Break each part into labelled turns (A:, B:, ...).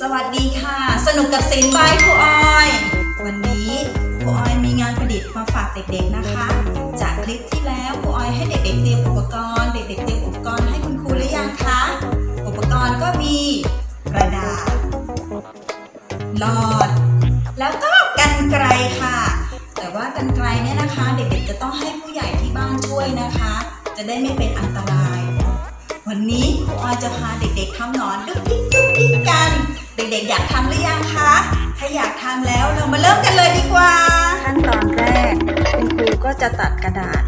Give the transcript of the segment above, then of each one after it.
A: สวัสดีค่ะ สนุกกับศิลป์บายครูออย วันนี้ครูออยมีงานประดิษฐ์มาฝากเด็กๆนะคะ จากคลิปที่แล้วครูออยให้เด็กๆเตรียมอุปกรณ์เด็กๆเตรียมอุปกรณ์ให้คุณครูหรือยังคะอุปกรณ์ก็มีกระดาษหลอด แล้วก็กันไกรค่ะ แต่ว่ากันไกรเนี่ยนะคะ เด็กๆจะต้องให้ผู้ใหญ่ที่บ้านช่วยนะคะ จะได้ไม่เป็นอันตราย วันนี้ครูออยจะพาเด็กๆทำหนอนดุ๊กดิ๊ก เด็กๆอยากทำหรือยังคะ ถ้าอยากทำแล้วเรามาเริ่มกันเลยดีกว่า
B: ขั้นตอนแรก คุณครูก็จะตัดกระดาษ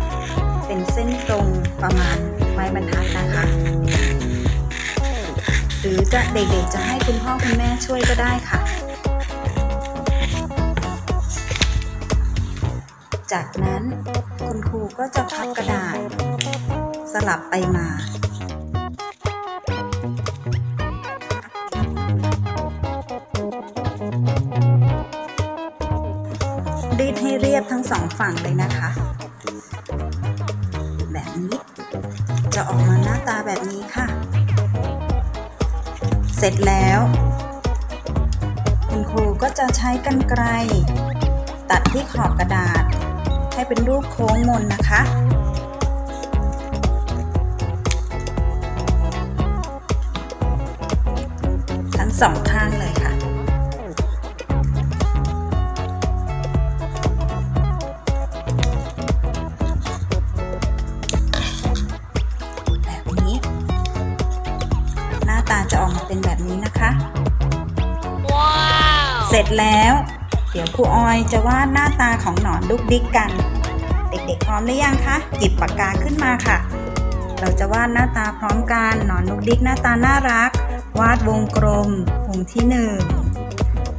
B: เป็นเส้นตรงประมาณไม้บรรทัดนะคะ หรือจะเด็กๆจะให้คุณพ่อคุณแม่ช่วยก็ได้ค่ะ จากนั้นคุณครูก็จะพับกระดาษ สลับไปมา บทั้งสองฝั่งเลยนะคะ แบบนี้จะออกมาหน้าตาแบบนี้ค่ะ เสร็จแล้ว คุณครูก็จะใช้กรรไกรตัดที่ขอบกระดาษ ให้เป็นรูปโค้งมนนะคะทั้งสองข้างเลยค่ะ เป็นแบบนี้นะคะเสร็จแล้ว เดี๋ยวครูออยจะวาดหน้าตาของหนอนดุกดิกกัน เด็กๆพร้อมหรือยังคะหยิบปากกาขึ้นมาค่ะ เราจะวาดหน้าตาพร้อมกันหนอนดุกดิกหน้าตาน่ารัก วาดวงกลมวงที่หนึ่ง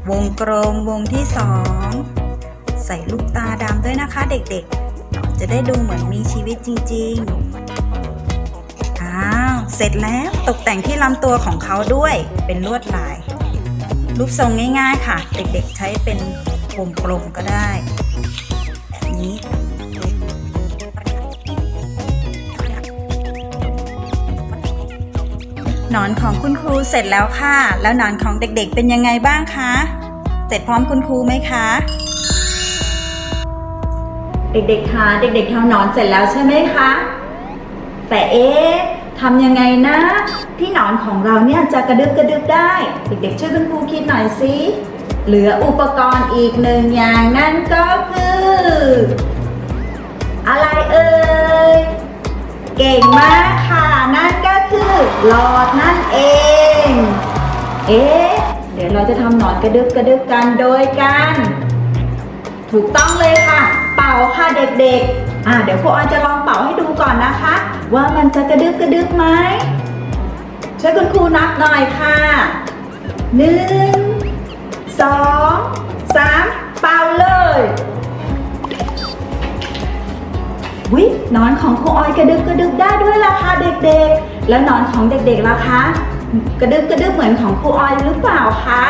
B: วงกลมวงที่สองใส่ลูกตาดำด้วยนะคะ เด็กๆหนอนจะได้ดูเหมือนมีชีวิตจริงๆอ้าวเสร็จแล้วตกแต่งที่ลำตัวของเขาด้วยเป็นลวดลาย รูปทรงง่ายๆค่ะ เด็กๆใช้เป็นวงกลมก็ได้ แบบนี้นอนของคุณครูเสร็จแล้วค่ะ แล้วนอนของเด็กๆเป็นยังไงบ้างคะ เสร็จพร้อมคุณครูไหมคะ
A: เด็กๆคะเด็กๆทำนอนเสร็จแล้วใช่ไหมคะ แต่เอ๊ะ ทำยังไงนะที่หนอนของเราเนี่ยจะกระดึบกระดึบได้ เด็กๆช่วยคุณครูคิดหน่อยสิเหลืออุปกรณ์อีกหนึ่งอย่างนั่นก็คือ อะไรเอ่ยเก่งมากค่ะนั่นก็คือหลอดนั่นเอง เอ๊ะเดี๋ยวเราจะทำหนอนกระดึบกระดึบกันโดยการถูกต้องเลยค่ะ เป่าค่ะเด็กๆ อ่าเดี๋ยวครูออยจะลองเป่าให้ดูก่อนนะคะ ว่ามันจะกระดึบกระดึบไหมช่วยคุณครูนับหน่อยค่ะหนึ่งสองสามเป่าเลยวิหนอนของครูออยกระดึบกระดึบได้ด้วยล่ะค่ะเด็กๆ แล้วนอนของเด็กๆล่ะคะ กระดึบกระดึบเหมือนของครูออยหรือเปล่าคะ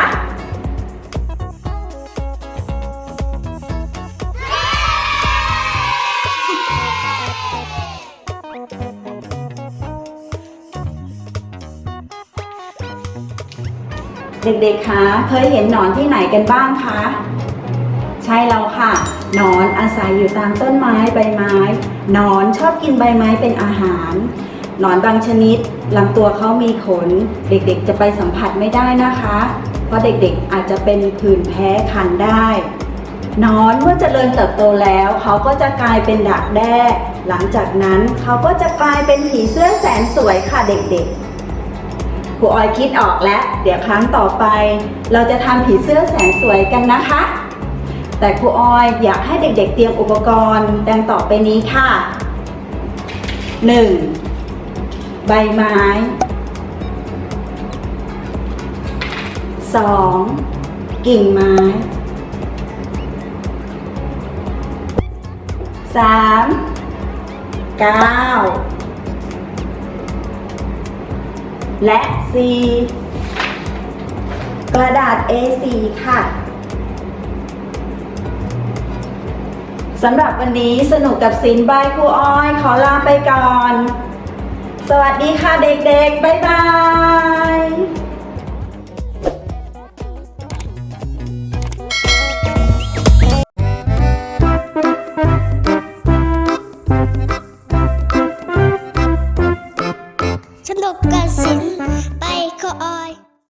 A: เด็กๆ คะ เคยเห็นหนอนที่ไหนกันบ้างคะ ใช่แล้วค่ะ หนอนอาศัยอยู่ตามต้นไม้ใบไม้ หนอนชอบกินใบไม้เป็นอาหาร หนอนบางชนิดลำตัวเขามีขน เด็กๆ จะไปสัมผัสไม่ได้นะคะ เพราะเด็กๆ อาจจะเป็นผื่นแพ้คันได้หนอนเมื่อเจริญเติบโตแล้ว เขาก็จะกลายเป็นดักแด้ หลังจากนั้นเขาก็จะกลายเป็นผีเสื้อแสนสวยค่ะเด็กๆ รูออยคิดออกแล้ว เดี๋ยวครั้งต่อไป เราจะทำผีเสื้อแสนสวยกันนะคะ แต่ครูออยอยากให้เด็กๆ เตรียมอุปกรณ์ดังต่อไปนี้ค่ะ 1. ใบไม้ 2. กิ่งไม้ 3. 9 และ C กระดาษ A4 ค่ะสำหรับวันนี้สนุกกับสินบายครูอ้อย ขอลาไปก่อน สวัสดีค่ะเด็กๆ บ๊ายบา
C: ย